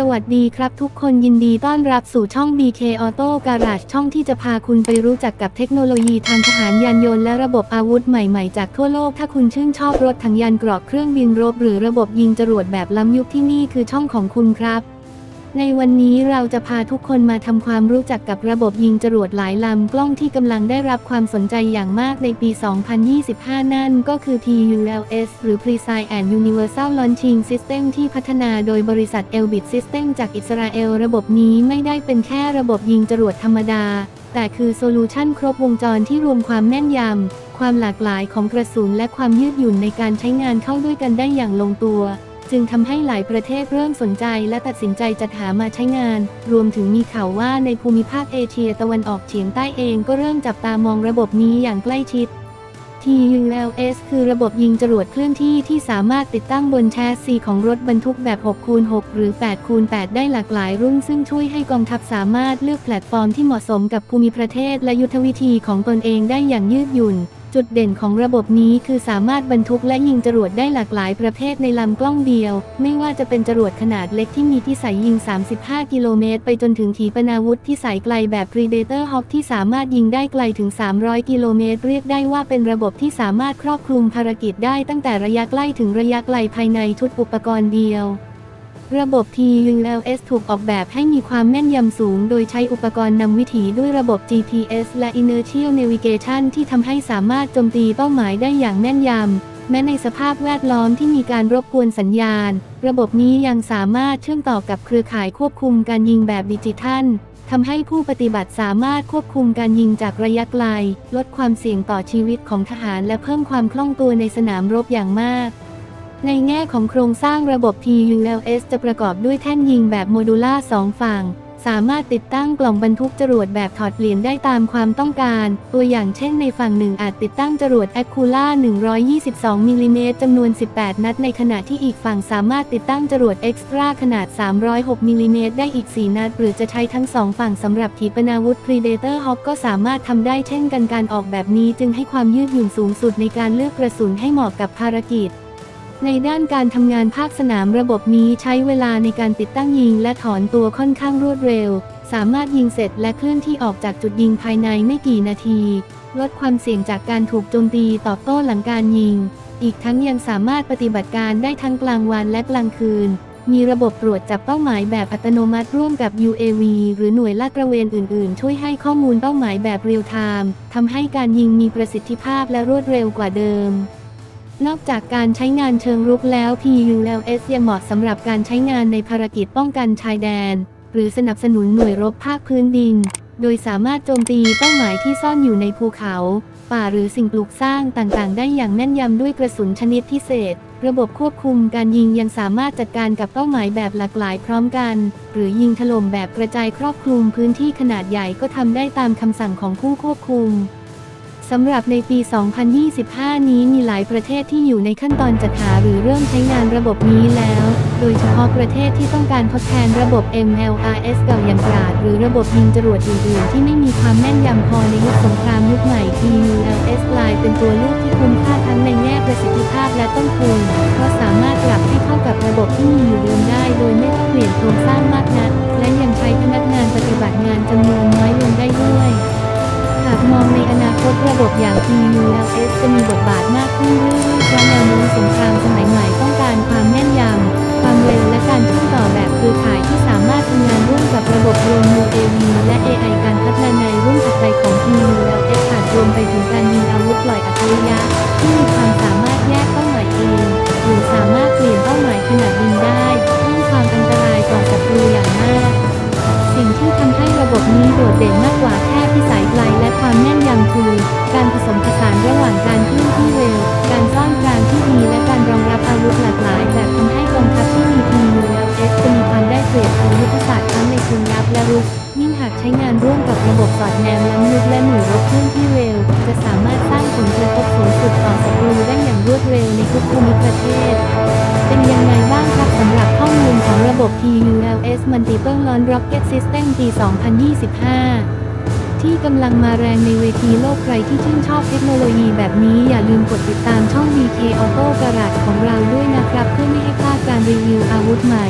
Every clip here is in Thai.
สวัสดีครับทุกคนยินดีต้อนรับสู่ช่อง BK Auto Garage ช่องที่จะพาคุณไปรู้จักกับเทคโนโลยีทางทหารยานยนต์และระบบอาวุธใหม่ๆ จากทั่วโลกถ้าคุณชื่นชอบรถถังยานเกราะเครื่องบินรบ หรือระบบยิงจรวดแบบล้ำยุคที่นี่คือช่องของคุณครับ ในวันนี้เราจะพาทุกคนมาทำความรู้จักกับระบบยิงจรวดหลายลำกล้องที่กำลังได้รับความสนใจอย่างมากในปี 2025 นั่นก็คือ PULS หรือ Precise and Universal Launching System ที่พัฒนาโดยบริษัท Elbit System จากอิสราเอล ระบบนี้ไม่ได้เป็นแค่ระบบยิงจรวดธรรมดา แต่คือโซลูชันครบวงจรที่รวมความแม่นยำ ความหลากหลายของกระสุนและความยืดหยุ่นในการใช้งานเข้าด้วยกันได้อย่างลงตัว จึงทำให้หลายประเทศเริ่มสนใจและตัดสินใจจัดหามาใช้งาน รวมถึงมีข่าวว่าในภูมิภาคเอเชียตะวันออกเฉียงใต้เองก็เริ่มจับตามองระบบนี้อย่างใกล้ชิด TULS คือระบบยิงจรวดเคลื่อนที่ที่สามารถติดตั้งบนแชสซีของรถบรรทุกแบบ6คูณ6หรือ8คูณ8ได้หลากหลายรุ่นซึ่งช่วยให้กองทัพสามารถเลือกแพลตฟอร์มที่เหมาะสมกับภูมิประเทศและยุทธวิธีของตนเองได้อย่างยืดหยุ่น จุดเด่นของระบบนี้คือสามารถบรรทุกและยิงจรวดได้หลากหลายประเภทในลำกล้องเดียว ไม่ว่าจะเป็นจรวดขนาดเล็กที่มีที่ใส่ยิง 35 กิโลเมตร ไปจนถึงขีปนาวุธที่ใส่ไกลแบบ Predator Hawk ที่สามารถยิงได้ไกลถึง 300 กิโลเมตร เรียกได้ว่าเป็นระบบที่สามารถครอบคลุมภารกิจได้ตั้งแต่ระยะใกล้ถึงระยะไกลภายในชุดอุปกรณ์เดียว ระบบ TULS ถูกออกแบบให้มีความแม่นยำสูง โดยใช้อุปกรณ์นำวิถีด้วยระบบ GPS และ Inertial Navigation ที่ทำให้สามารถโจมตีเป้าหมายได้อย่างแม่นยำ แม้ในสภาพแวดล้อมที่มีการรบกวนสัญญาณ ระบบนี้ยังสามารถเชื่อมต่อกับเครือข่ายควบคุมการยิงแบบดิจิทัลทำให้ผู้ปฏิบัติสามารถควบคุมการยิงจากระยะไกล ลดความเสี่ยงต่อชีวิตของทหารและเพิ่มความคล่องตัวในสนามรบอย่างมาก ในแง่ของโครงสร้างระบบ TULS จะประกอบด้วยแท่นยิงแบบโมดูล่าสองฝั่ง สามารถติดตั้งกล่องบรรทุกจรวดแบบถอดเปลี่ยนได้ตามความต้องการ ตัวอย่างเช่นในฝั่งหนึ่งอาจติดตั้งจรวด a q u l a 122มิลลิเมตรจำนวน 18 นัด ในขณะที่อีกฝั่งสามารถติดตั้งจรวด Extra ขนาด 306มิลลิเมตรได้อีก 4 นัด หรือจะใช้ทั้งสองฝั่งสำหรับขีปนาวุธ Predator Hawk ก็สามารถทำได้เช่นกันการออกแบบนี้จึงให้ความยืดหยุ่นสูงสุดในการเลือกกระสุนให้เหมาะกับภารกิจ ในด้านการทำงานภาคสนามระบบนี้ใช้เวลาในการติดตั้งยิงและถอนตัวค่อนข้างรวดเร็ว สามารถยิงเสร็จและเคลื่อนที่ออกจากจุดยิงภายในไม่กี่นาที ลดความเสี่ยงจากการถูกโจมตีตอบโต้หลังการยิง อีกทั้งยังสามารถปฏิบัติการได้ทั้งกลางวันและกลางคืน มีระบบตรวจจับเป้าหมายแบบอัตโนมัติร่วมกับ UAV หรือหน่วยลาดตระเวนอื่น ๆ ช่วยให้ข้อมูลเป้าหมายแบบเรียลไทม์ทำให้การยิงมีประสิทธิภาพและรวดเร็วกว่าเดิม นอกจากการใช้งานเชิงรุกแล้ว PULS ยังเหมาะสำหรับการใช้งานในภารกิจป้องกันชายแดน หรือสนับสนุนหน่วยรบภาคพื้นดิน โดยสามารถโจมตีเป้าหมายที่ซ่อนอยู่ในภูเขา ป่าหรือสิ่งปลูกสร้างต่างๆ ได้อย่างแม่นยำด้วยกระสุนชนิดพิเศษ ระบบควบคุมการยิงยังสามารถจัดการกับเป้าหมายแบบหลากหลายพร้อมกัน หรือยิงถล่มแบบกระจายครอบคลุมพื้นที่ขนาดใหญ่ก็ทำได้ตามคำสั่งของผู้ควบคุม สำหรับในปี 2025 นี้มีหลายประเทศที่อยู่ในขั้นตอนจัดหาหรือเริ่มใช้งานระบบนี้แล้ว โดยเฉพาะประเทศที่ต้องการทดแทนระบบ MLRS เก่าอย่างกราดหรือระบบยิงจรวดอื่นๆที่ไม่มีความแม่นยำพอในยุคสงครามยุคใหม่ TULS กลายเป็นตัวเลือกที่คุ้มค่าทั้งในแง่ประสิทธิภาพและต้นทุนเพราะสามารถปรับให้เข้ากับระบบ ตระบบอย่าง EU LS จะมีบทบาทมากขึ้นเรื่อยากใช้งานร่วมกับระบบสอดแนมล้ำลึกและหน่วยรบเคลื่อนที่เร็ว จะสามารถสร้างผลกระทบสูงสุดต่อศัตรูได้อย่างรวดเร็วในทุกภูมิประเทศ เป็นยังไงบ้างครับสำหรับข้อมูลของระบบ TULS Multiple Launch Rocket System ปี 2025 ที่กำลังมาแรงในเวทีโลกใครที่ชื่นชอบเทคโนโลยีแบบนี้อย่าลืมกดติดตามช่อง BK Auto Garage ของเราด้วยนะครับ เพื่อไม่ให้พลาดการรีวิวอาวุธใหม่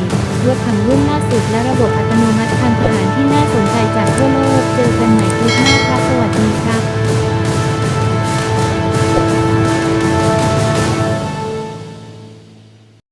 รถถังรุ่นล่าสุดและระบบอัตโนมัติทางทหารที่น่าสนใจ